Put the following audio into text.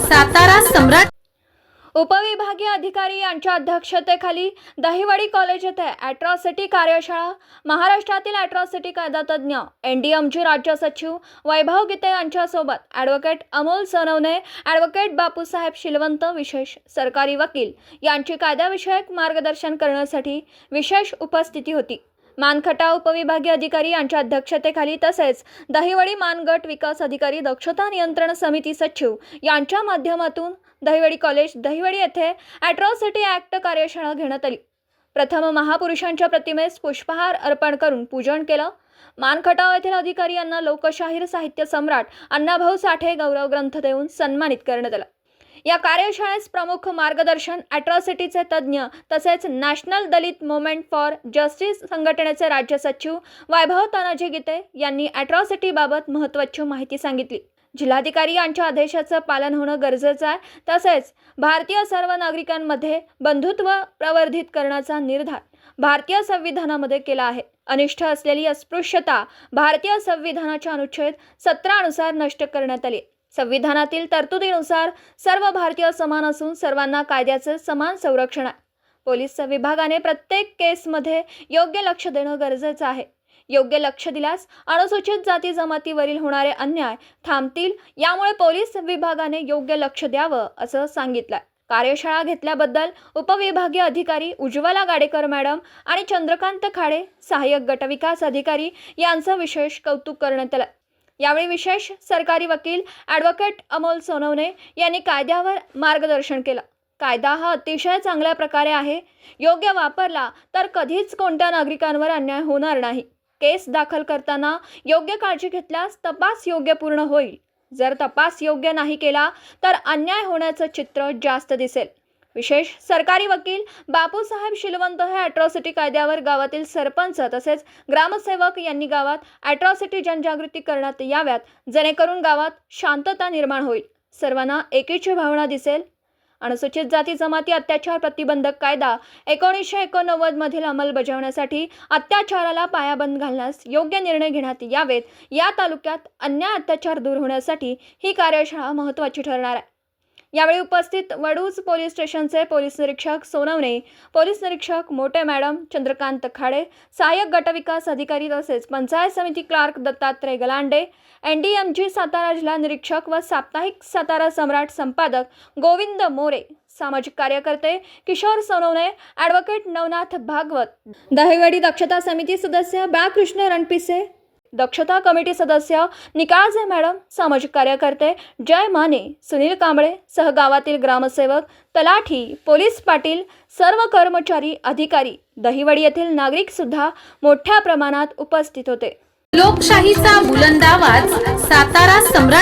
सातारा सम्राट उपविभागीय अधिकारी यांच्या अध्यक्षतेखाली दहिवडी कॉलेज येथे ॲट्रॉसिटी कार्यशाळा महाराष्ट्रातील ॲट्रॉसिटी कायदा तज्ज्ञ एन डी एमचे राज्य सचिव वैभव गीते यांच्यासोबत ॲडव्होकेट अमोल सोनवणे ॲडव्होकेट बापूसाहेब शिलवंत विशेष सरकारी वकील यांची कायद्याविषयक मार्गदर्शन करण्यासाठी विशेष उपस्थिती होती. मानखटाव उपविभागीय अधिकारी यांच्या अध्यक्षतेखाली तसेच दहिवडी मानगट विकास अधिकारी दक्षता नियंत्रण समिती सचिव यांच्या माध्यमातून दहिवडी कॉलेज दहिवडी येथे ॲट्रॉसिटी ॲक्ट कार्यशाळा घेण्यात आली. प्रथम महापुरुषांच्या प्रतिमेस पुष्पहार अर्पण करून पूजन केलं. मानखटाव येथील अधिकारी यांना लोकशाहीर साहित्य सम्राट अण्णाभाऊ साठे गौरव ग्रंथ देऊन सन्मानित करण्यात आलं. या कार्यशाळेस प्रमुख मार्गदर्शन ॲट्रॉसिटीचे तज्ज्ञ तसेच national Dalit movement for justice संघटनेचे राज्य सचिव वैभव तानाजी गीते यांनी ॲट्रॉसिटीबाबत महत्त्वाची माहिती सांगितली. जिल्हाधिकारी यांच्या आदेशाचं पालन होणं गरजेचं आहे तसेच भारतीय सर्व नागरिकांमध्ये बंधुत्व प्रवर्धित करण्याचा निर्धार भारतीय संविधानामध्ये केला आहे. अनिष्ट असलेली अस्पृश्यता भारतीय संविधानाच्या अनुच्छेद सतरानुसार नष्ट करण्यात आली संविधानातील तरतुदीनुसार सर्व भारतीय समान असून सर्वांना कायद्याचे समान संरक्षण आहे. पोलीस विभागाने प्रत्येक केसमध्ये योग्य लक्ष देणं गरजेचं आहे. योग्य लक्ष दिल्यास अनुसूचित जाती जमातीवरील होणारे अन्याय थांबतील यामुळे पोलीस विभागाने योग्य लक्ष द्यावं असं सांगितलं कार्यशाळा घेतल्याबद्दल उपविभागीय अधिकारी उज्ज्वला गाडेकर मॅडम आणि चंद्रकांत खाडे सहाय्यक गटविकास अधिकारी यांचं विशेष कौतुक करण्यात आलं यावेळी विशेष सरकारी वकील ॲडव्होकेट अमोल सोनवणे यांनी कायद्यावर मार्गदर्शन केलं. कायदा हा अतिशय चांगल्या प्रकारे आहे. योग्य वापरला तर कधीच कोणत्या नागरिकांवर अन्याय होणार नाही. केस दाखल करताना योग्य काळजी घेतल्यास तपास योग्य पूर्ण होईल. जर तपास योग्य नाही केला तर अन्याय होण्याचं चित्र जास्त दिसेल. विशेष सरकारी वकील बापूसाहेब शिलवंत हे अॅट्रॉसिटी कायद्यावर गावातील सरपंच तसेच ग्रामसेवक यांनी गावात अॅट्रॉसिटी जनजागृती करण्यात याव्यात जेणेकरून गावात शांतता निर्माण होईल. सर्वांना एकीची भावना दिसेल. अनुसूचित जाती जमाती अत्याचार प्रतिबंधक कायदा एकोणीसशे एकोणनव्वदमधील अंमलबजावण्यासाठी अत्याचाराला पायाबंद घालण्यास योग्य निर्णय घेण्यात यावेत. या तालुक्यात अन्याय अत्याचार दूर होण्यासाठी ही कार्यशाळा महत्त्वाची ठरणार आहे. यावेळी उपस्थित वडूज पोलीस स्टेशनचे पोलीस निरीक्षक सोनवणे पोलीस निरीक्षक मोटे मॅडम चंद्रकांत खाडे सहाय्यक गटविकास अधिकारी तसेच पंचायत समिती clerk Dattatray Galande N D M G Satara जिल्हा निरीक्षक व साप्ताहिक सातारा सम्राट संपादक गोविंद मोरे सामाजिक कार्यकर्ते किशोर सोनवणे ॲडव्होकेट नवनाथ भागवत दहेवाडी दक्षता समिती सदस्य बाळकृष्ण रणपिसे दक्षता कमिटी सदस्य निकाळजे मॅडम. सामाजिक कार्यकर्ते जय माने सुनील कांबळे सहगावातील ग्रामसेवक तलाठी पोलीस पाटील सर्व कर्मचारी अधिकारी दहिवडी येथील नागरिक सुद्धा मोठ्या प्रमाणात उपस्थित होते. लोकशाहीचा बुलंद आवाज सातारा सम्राट